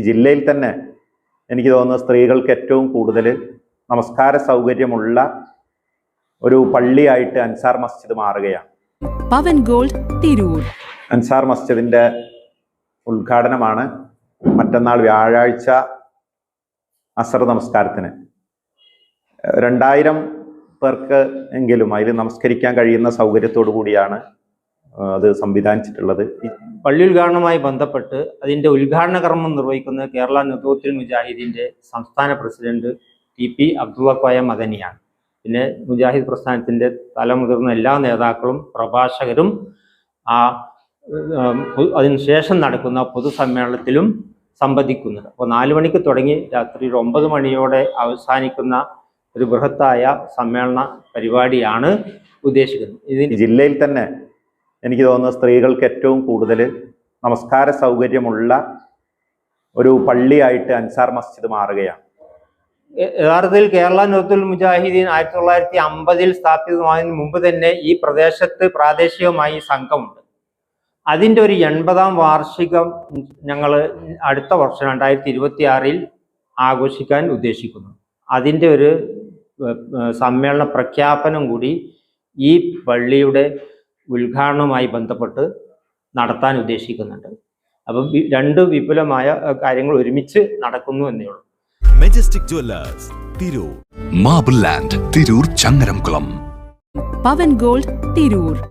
ഈ ജില്ലയിൽ തന്നെ എനിക്ക് തോന്നുന്നു സ്ത്രീകൾക്ക് ഏറ്റവും കൂടുതൽ നമസ്കാര സൗകര്യമുള്ള ഒരു പള്ളിയായിട്ട് അൻസാർ മസ്ജിദ് മാറുകയാണ്. പവൻ ഗോൾഡ് തിരൂർ. അൻസാർ മസ്ജിദിന്റെ ഉദ്ഘാടനമാണ് മറ്റന്നാൾ വ്യാഴാഴ്ച അസർ നമസ്കാരത്തിന്. രണ്ടായിരം പേർക്ക് എങ്കിലും അതിൽ നമസ്കരിക്കാൻ കഴിയുന്ന സൗകര്യത്തോടു കൂടിയാണ് അത് സംവിധാനിച്ചിട്ടുള്ളത്. പള്ളി ഉദ്ഘാടനവുമായി ബന്ധപ്പെട്ട് അതിന്റെ ഉദ്ഘാടന കർമ്മം നിർവഹിക്കുന്നത് കേരള നെതോത്തിൽ മുജാഹിദിന്റെ സംസ്ഥാന president T P Abdulla Koya മദനിയാണ്. പിന്നെ മുജാഹിദ് പ്രസ്ഥാനത്തിന്റെ തലമുതിർന്ന എല്ലാ നേതാക്കളും പ്രഭാഷകരും ആ അതിനുശേഷം നടക്കുന്ന പൊതുസമ്മേളനത്തിലും സംബന്ധിക്കുന്നത്. അപ്പോൾ നാല് മണിക്ക് തുടങ്ങി രാത്രി ഒരു ഒമ്പത് മണിയോടെ അവസാനിക്കുന്ന ഒരു ബൃഹത്തായ സമ്മേളന പരിപാടിയാണ് ഉദ്ദേശിക്കുന്നത്. ഇതിന് ജില്ലയിൽ തന്നെ എനിക്ക് തോന്നുന്നത് സ്ത്രീകൾക്ക് ഏറ്റവും കൂടുതൽ നമസ്കാര സൗകര്യമുള്ള ഒരു പള്ളിയായിട്ട് അൻസാർ മസ്ജിദ് മാറുകയാണ്. യഥാർത്ഥത്തിൽ കേരള നൂത്തുൽ മുജാഹിദീൻ ആയിരത്തി തൊള്ളായിരത്തി അമ്പതിൽ സ്ഥാപിതമായതിനു മുമ്പ് തന്നെ ഈ പ്രദേശത്ത് പ്രാദേശികമായി സംഘമുണ്ട്. അതിന്റെ ഒരു എൺപതാം വാർഷികം ഞങ്ങൾ അടുത്ത വർഷം രണ്ടായിരത്തി ഇരുപത്തി ആറിൽ ആഘോഷിക്കാൻ ഉദ്ദേശിക്കുന്നു. അതിന്റെ ഒരു സമ്മേളന പ്രഖ്യാപനം കൂടി ഈ പള്ളിയുടെ ഉദ്ഘാടനവുമായി ബന്ധപ്പെട്ട് നടത്താൻ ഉദ്ദേശിക്കുന്നുണ്ട്. അപ്പം രണ്ട് വിപുലമായ കാര്യങ്ങൾ ഒരുമിച്ച് നടക്കുന്നു എന്നേ ഉള്ളൂ. Majestic Jewellers Tirur. Marble Land Tirur Changaramkulam. Pavan Gold Tirur.